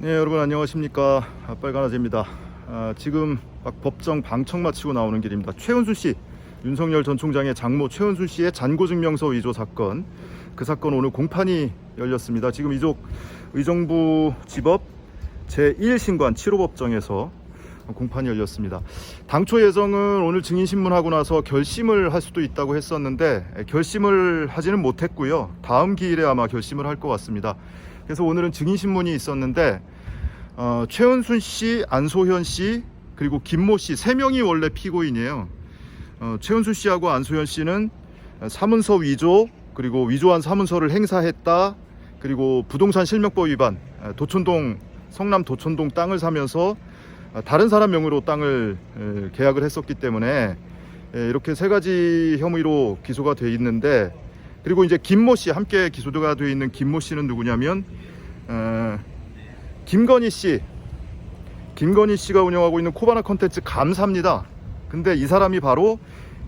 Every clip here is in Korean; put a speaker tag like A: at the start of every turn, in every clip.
A: 네 여러분 안녕하십니까? 아, 빨간아재입니다. 아, 지금 막 법정 방청 마치고 나오는 길입니다. 최은수 씨 윤석열 전 총장의 장모 최은수 씨의 잔고증명서 위조 사건. 그 사건 오늘 공판이 열렸습니다. 지금 이쪽 의정부 지법 제1신관 7호 법정에서 공판이 열렸습니다. 당초 예정은 오늘 증인신문하고 나서 결심을 할 수도 있다고 했었는데 결심을 하지는 못했고요. 다음 기일에 아마 결심을 할 것 같습니다 그래서 오늘은 증인신문이 있었는데 어, 최은순 씨, 안소현 씨 그리고 김모 씨 세 명이 원래 피고인이에요. 어, 최은순 씨하고 안소현 씨는 사문서 위조 그리고 위조한 사문서를 행사했다 그리고 부동산 실명법 위반 에, 도촌동 성남 도촌동 땅을 사면서 아, 다른 사람 명의로 땅을 에, 계약을 했었기 때문에 에, 이렇게 세 가지 혐의로 기소가 돼 있는데 그리고 이제 김모 씨 함께 기소가 돼 있는 김모 씨는 누구냐면 어, 김건희 씨, 김건희 씨가 운영하고 있는 코바나 컨텐츠 감사입니다. 근데 이 사람이 바로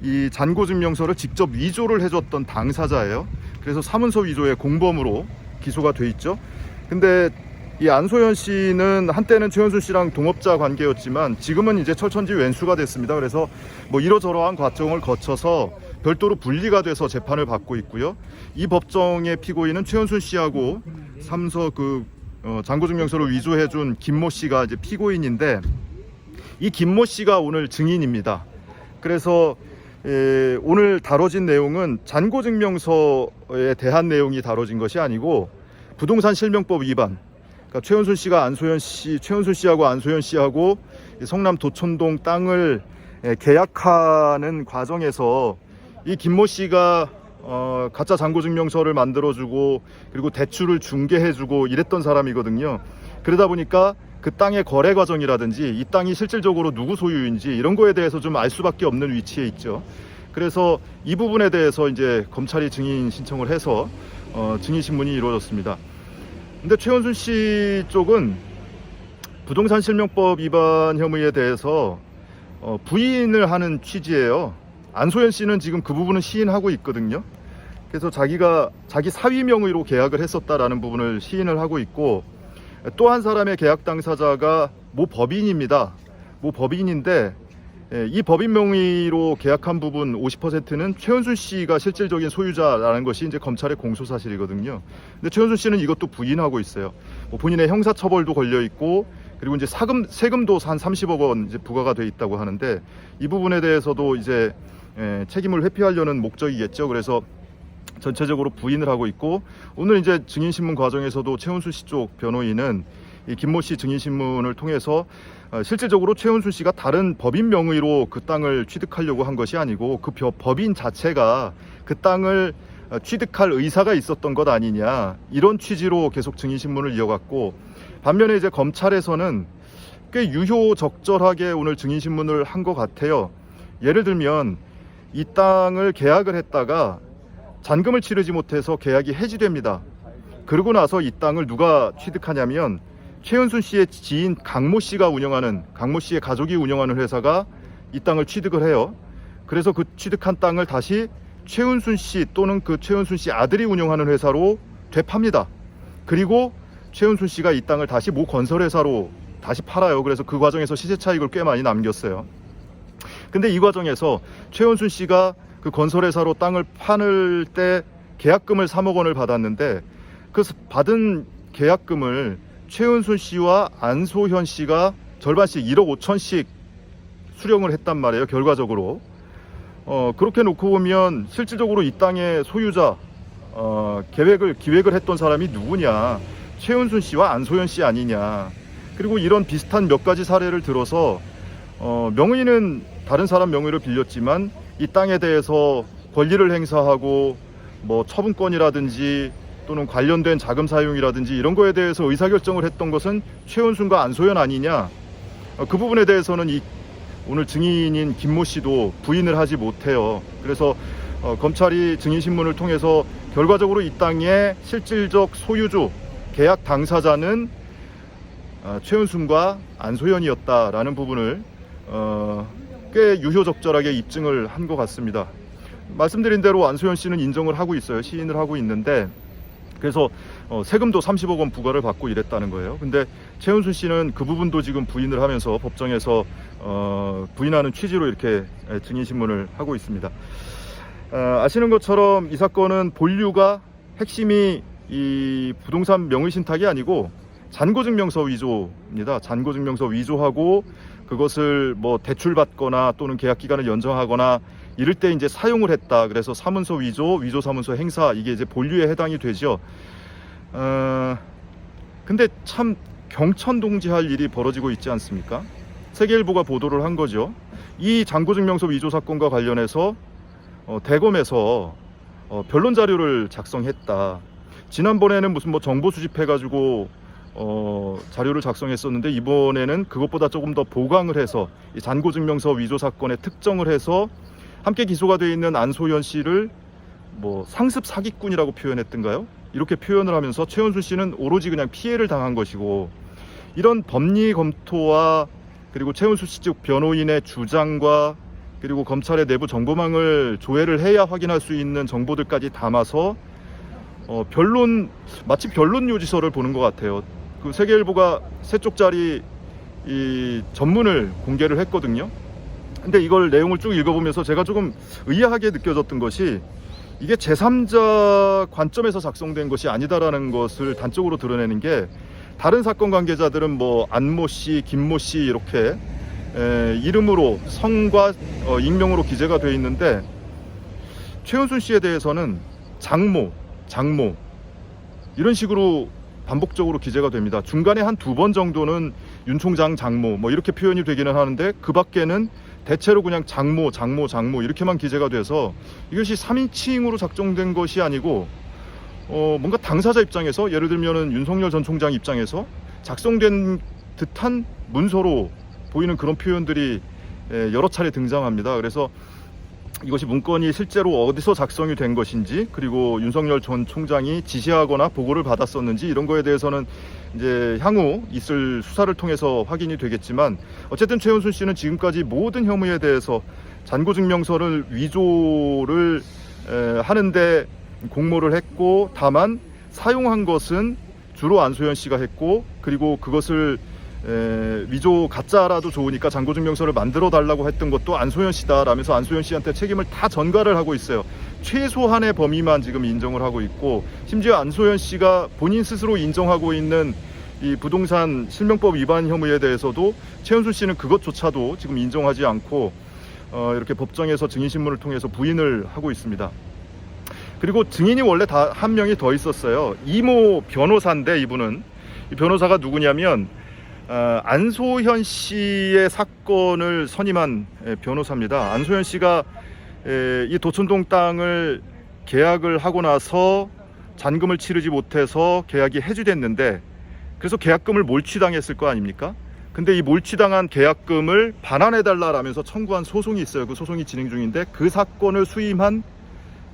A: 이 잔고 증명서를 직접 위조를 해줬던 당사자예요. 그래서 사문서 위조의 공범으로 기소가 돼 있죠. 근데 이 안소연 씨는 한때는 최현수 씨랑 동업자 관계였지만 지금은 이제 철천지 왼수가 됐습니다. 그래서 뭐 이러저러한 과정을 거쳐서 별도로 분리가 돼서 재판을 받고 있고요. 이 법정의 피고인은 최현수 씨하고 삼서 그 어, 잔고증명서를 위조해준 김모 씨가 이제 피고인인데 이 김모 씨가 오늘 증인입니다. 그래서 에, 오늘 다뤄진 내용은 잔고증명서에 대한 내용이 다뤄진 것이 아니고 부동산 실명법 위반. 그러니까 최현순 씨가 안소연 씨, 최현순 씨하고 안소연 씨하고 이 성남 도촌동 땅을 에, 계약하는 과정에서 이 김모 씨가 어, 가짜 잔고 증명서를 만들어주고 그리고 대출을 중개해주고 이랬던 사람이거든요. 그러다 보니까 그 땅의 거래 과정이라든지 이 땅이 실질적으로 누구 소유인지 이런 거에 대해서 좀 알 수밖에 없는 위치에 있죠. 그래서 이 부분에 대해서 이제 검찰이 증인 신청을 해서 어, 증인 신문이 이루어졌습니다. 근데 최원순 씨 쪽은 부동산 실명법 위반 혐의에 대해서 어, 부인을 하는 취지예요. 안소연 씨는 지금 그 부분은 시인하고 있거든요. 그래서 자기가 자기 사위 명의로 계약을 했었다라는 부분을 시인을 하고 있고 또 한 사람의 계약 당사자가 모 법인입니다. 모 법인인데 예, 이 법인 명의로 계약한 부분 50%는 최현순 씨가 실질적인 소유자라는 것이 이제 검찰의 공소 사실이거든요. 근데 최현순 씨는 이것도 부인하고 있어요. 뭐 본인의 형사 처벌도 걸려 있고 그리고 이제 사금 세금도 한 30억 원 이제 부과가 돼 있다고 하는데 이 부분에 대해서도 이제 예, 책임을 회피하려는 목적이겠죠. 그래서 전체적으로 부인을 하고 있고 오늘 이제 증인 신문 과정에서도 최은수 씨 쪽 변호인은 이 김모 씨 증인 신문을 통해서 어, 실질적으로 최은수 씨가 다른 법인 명의로 그 땅을 취득하려고 한 것이 아니고 그 벼- 법인 자체가 그 땅을 어, 취득할 의사가 있었던 것 아니냐 이런 취지로 계속 증인 신문을 이어갔고 반면에 이제 검찰에서는 꽤 유효적절하게 오늘 증인 신문을 한 것 같아요. 예를 들면 이 땅을 계약을 했다가 잔금을 치르지 못해서 계약이 해지됩니다. 그러고 나서 이 땅을 누가 취득하냐면 최은순 씨의 지인 강모 씨가 운영하는 강모 씨의 가족이 운영하는 회사가 이 땅을 취득을 해요. 그래서 그 취득한 땅을 다시 최은순 씨 또는 그 최은순 씨 아들이 운영하는 회사로 되팝니다. 그리고 최은순 씨가 이 땅을 다시 모 건설회사로 다시 팔아요. 그래서 그 과정에서 시세 차익을 꽤 많이 남겼어요. 근데 이 과정에서 최은순 씨가 그 건설회사로 땅을 파는 때 계약금을 3억 원을 받았는데 그 받은 계약금을 최은순 씨와 안소현 씨가 절반씩 1억 5천씩 수령을 했단 말이에요. 결과적으로. 어, 그렇게 놓고 보면 실질적으로 이 땅의 소유자 어, 계획을 기획을 했던 사람이 누구냐? 최은순 씨와 안소연 씨 아니냐? 그리고 이런 비슷한 몇 가지 사례를 들어서 어, 명의는 다른 사람 명의로 빌렸지만 이 땅에 대해서 권리를 행사하고 뭐 처분권이라든지 또는 관련된 자금 사용이라든지 이런 거에 대해서 의사결정을 했던 것은 최은순과 안소연 아니냐? 어, 그 부분에 대해서는 이 오늘 증인인 김모 씨도 부인을 하지 못해요. 그래서 어, 검찰이 증인 신문을 통해서 결과적으로 이 땅의 실질적 소유주 계약 당사자는 어, 최은순과 안소연이었다라는 부분을 어, 꽤 유효적절하게 입증을 한 것 같습니다. 말씀드린 대로 안소연 씨는 인정을 하고 있어요. 시인을 하고 있는데 그래서 어, 세금도 30억 원 부과를 받고 이랬다는 거예요. 근데 최은순 씨는 그 부분도 지금 부인을 하면서 법정에서 어, 부인하는 취지로 이렇게 에, 증인 신문을 하고 있습니다. 어, 아시는 것처럼 이 사건은 본류가 핵심이 이 부동산 명의신탁이 아니고 잔고증명서 위조입니다. 잔고증명서 위조하고 그것을 뭐 대출받거나 또는 계약 기간을 연장하거나 이럴 때 이제 사용을 했다. 그래서 사문서 위조, 위조 사문서 행사 이게 이제 본류에 해당이 되죠. 어, 근데 참 경천동지할 일이 벌어지고 있지 않습니까? 세계일보가 보도를 한 거죠. 이 잔고증명서 위조 사건과 관련해서 어, 대검에서 어, 변론 자료를 작성했다. 지난번에는 무슨 뭐 정보 수집해가지고 어, 자료를 작성했었는데 이번에는 그것보다 조금 더 보강을 해서 이 잔고 증명서 위조 사건에 특정을 해서 함께 기소가 돼 있는 안소연 씨를 뭐 상습 사기꾼이라고 표현했던가요? 이렇게 표현을 하면서 최은순 씨는 오로지 그냥 피해를 당한 것이고 이런 법리 검토와 그리고 최은순 씨쪽 변호인의 주장과 그리고 검찰의 내부 정보망을 조회를 해야 확인할 수 있는 정보들까지 담아서 어, 변론 마치 변론 요지서를 보는 것 같아요. 그 세계일보가 세 쪽짜리 이 전문을 공개를 했거든요. 근데 이걸 내용을 쭉 읽어보면서 제가 조금 의아하게 느껴졌던 것이 이게 제3자 관점에서 작성된 것이 아니다라는 것을 단적으로 드러내는 게 다른 사건 관계자들은 뭐 안모 씨, 김모 씨 이렇게 에, 이름으로 성과 어, 익명으로 기재가 되어 있는데 최은순 씨에 대해서는 장모, 장모 이런 식으로 반복적으로 기재가 됩니다. 중간에 한 두 번 정도는 윤 총장 장모 뭐 이렇게 표현이 되기는 하는데 그 밖에는 대체로 그냥 장모, 장모, 장모 이렇게만 기재가 돼서 이것이 3인칭으로 작성된 것이 아니고 어 뭔가 당사자 입장에서 예를 들면은 윤석열 전 총장 입장에서 작성된 듯한 문서로 보이는 그런 표현들이 에, 여러 차례 등장합니다. 그래서 이것이 문건이 실제로 어디서 작성이 된 것인지 그리고 윤석열 전 총장이 지시하거나 보고를 받았었는지 이런 거에 대해서는 이제 향후 있을 수사를 통해서 확인이 되겠지만 어쨌든 최은순 씨는 지금까지 모든 혐의에 대해서 잔고 증명서를 위조를 에, 하는데 공모를 했고 다만 사용한 것은 주로 안소연 씨가 했고 그리고 그것을 에, 위조 가짜라도 좋으니까 잔고증명서를 만들어 달라고 했던 것도 안소연 씨다라면서 안소연 씨한테 책임을 다 전가를 하고 있어요. 최소한의 범위만 지금 인정을 하고 있고 심지어 안소연 씨가 본인 스스로 인정하고 있는 이 부동산 실명법 위반 혐의에 대해서도 최은순 씨는 그것조차도 지금 인정하지 않고 어, 이렇게 법정에서 증인 신문을 통해서 부인을 하고 있습니다. 그리고 증인이 원래 다 한 명이 더 있었어요. 이모 변호사인데 이분은 이 변호사가 누구냐면 어, 안소현 씨의 사건을 선임한 에, 변호사입니다. 안소현 씨가 에, 이 도촌동 땅을 계약을 하고 나서 잔금을 치르지 못해서 계약이 해지됐는데 그래서 계약금을 몰취당했을 거 아닙니까? 근데 이 몰취당한 계약금을 반환해달라라면서 청구한 소송이 있어요. 그 소송이 진행 중인데 그 사건을 수임한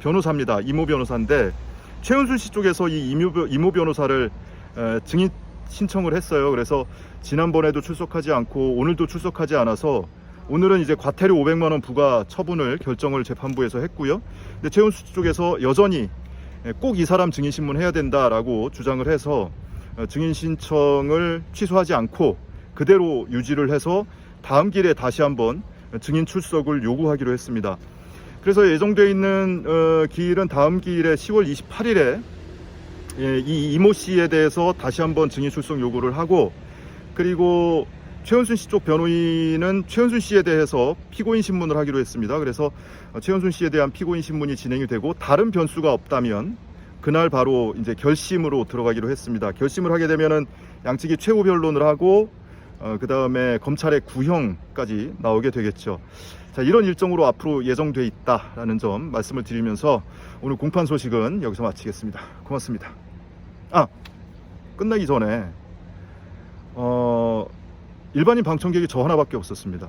A: 변호사입니다. 이모 변호사인데 최은순 씨 쪽에서 이 이모, 변- 이모 변호사를 에, 증인 신청을 했어요. 그래서 지난번에도 출석하지 않고 오늘도 출석하지 않아서 오늘은 이제 과태료 500만 원 부과 처분을 결정을 재판부에서 했고요. 근데 최은수 쪽에서 여전히 꼭 이 사람 증인 신문 해야 된다라고 주장을 해서 어, 증인 신청을 취소하지 않고 그대로 유지를 해서 다음 길에 다시 한번 증인 출석을 요구하기로 했습니다. 그래서 예정되어 있는 어, 기일은 다음 기일에 10월 28일에 예, 이 이모 씨에 대해서 다시 한번 증인 출석 요구를 하고 그리고 최은순 씨 쪽 변호인은 최은순 씨에 대해서 피고인 신문을 하기로 했습니다. 그래서 어, 최은순 씨에 대한 피고인 신문이 진행이 되고 다른 변수가 없다면 그날 바로 이제 결심으로 들어가기로 했습니다. 결심을 하게 되면은 양측이 최후 변론을 하고 어, 그 다음에 검찰의 구형까지 나오게 되겠죠. 자, 이런 일정으로 앞으로 예정돼 있다라는 점 말씀을 드리면서 오늘 공판 소식은 여기서 마치겠습니다. 고맙습니다. 아, 끝나기 전에 어, 일반인 방청객이 저 하나밖에 없었습니다.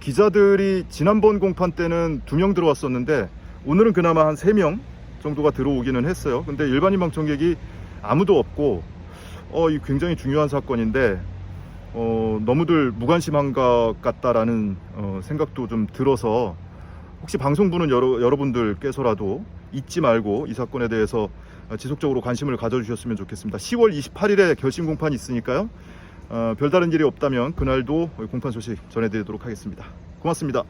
A: 기자들이 지난번 공판 때는 두 명 들어왔었는데 오늘은 그나마 한 세 명 정도가 들어오기는 했어요. 근데 일반인 방청객이 아무도 없고 어, 이 굉장히 중요한 사건인데 어, 너무들 무관심한 것 같다라는 어, 생각도 좀 들어서 혹시 방송 보는 여러, 여러분들께서라도 잊지 말고 이 사건에 대해서 어, 지속적으로 관심을 가져주셨으면 좋겠습니다. 10월 28일에 결심 공판이 있으니까요. 어, 별다른 일이 없다면 그날도 공판 소식 전해드리도록 하겠습니다. 고맙습니다.